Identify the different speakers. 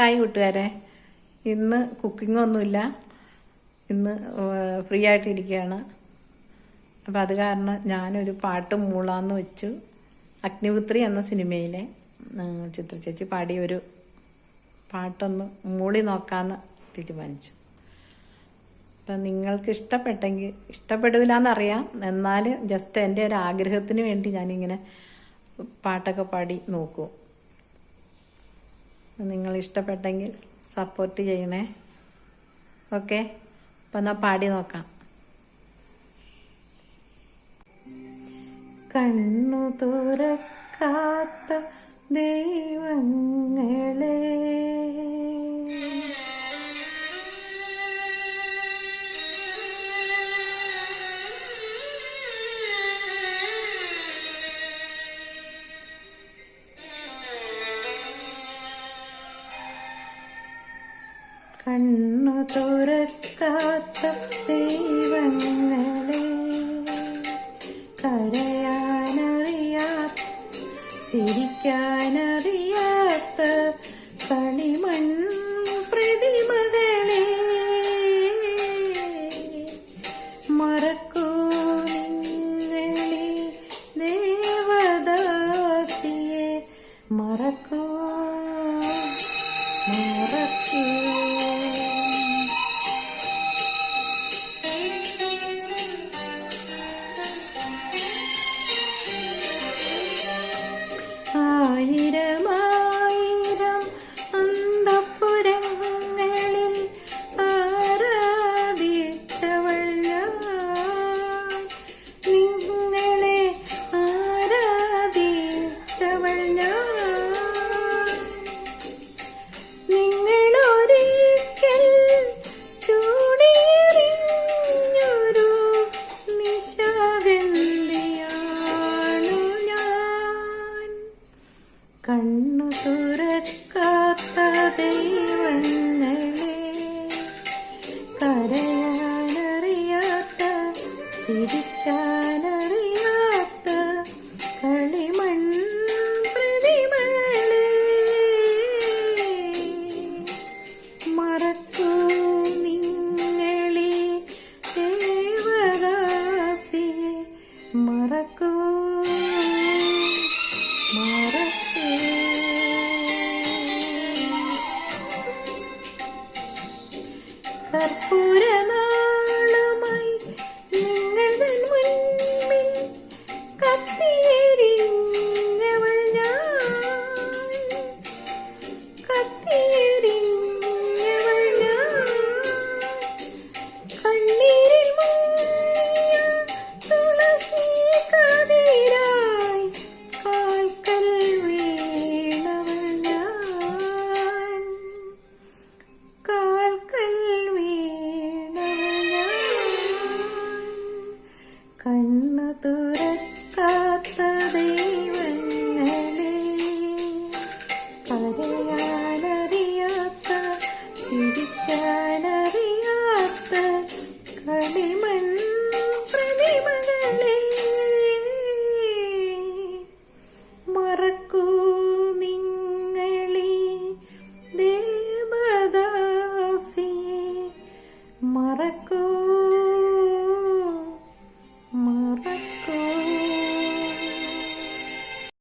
Speaker 1: Hi കൂട്ടുകാരെ. ഇന്ന് cooking ഒന്നുമില്ല. ഇന്ന് ഫ്രീ ആയിട്ടിരിക്കുകയാണ് അപ്പം അത് കാരണം ഞാനൊരു പാട്ട് മൂളാന്ന് വെച്ചു. അഗ്നിപുത്രി എന്ന സിനിമയിലെ ചിത്രചേച്ചി ചിത്ര ചേച്ചി പാടിയ ഒരു പാട്ടൊന്ന് മൂളി നോക്കാമെന്ന് തീരുമാനിച്ചു. അപ്പം നിങ്ങൾക്ക് ഇഷ്ടപ്പെട്ടെങ്കിൽ ഇഷ്ടപ്പെടില്ല എന്നറിയാം എന്നാൽ ജസ്റ്റ് എന്റെ ഒരു ആഗ്രഹത്തിന് വേണ്ടി ഞാനിങ്ങനെ പാട്ടൊക്കെ പാടി നോക്കും. നിങ്ങൾ ഇഷ്ടപ്പെട്ടെങ്കിൽ സപ്പോർട്ട് ചെയ്യണേ. ഓക്കെ അപ്പം എന്നാൽ പാടി നോക്കാം. കണ്ണു തുറക്കാത്ത ദൈവങ്ങളെ കണ്ണു തുറക്കാത്ത ദൈവങ്ങളെ കരയാനറിയാത്ത ചിരിക്കാനറിയാത്ത കളിമൺ പ്രതിമകളെ മറക്കൂ ദേവദാസിയെ മറക്കൂ മറക്കൂ. ആയിരമായിരം അന്തപുരങ്ങളിൽ ആരാധിച്ചവൾ. നിങ്ങളെ ആരാധിച്ചവൾ കണ്ണു തുറക്കാത്ത ദൈവങ്ങളെ കരയാനറിയാത്ത തിരിക്കാനറിയാത്ത Odyssey. മറക്കൂ.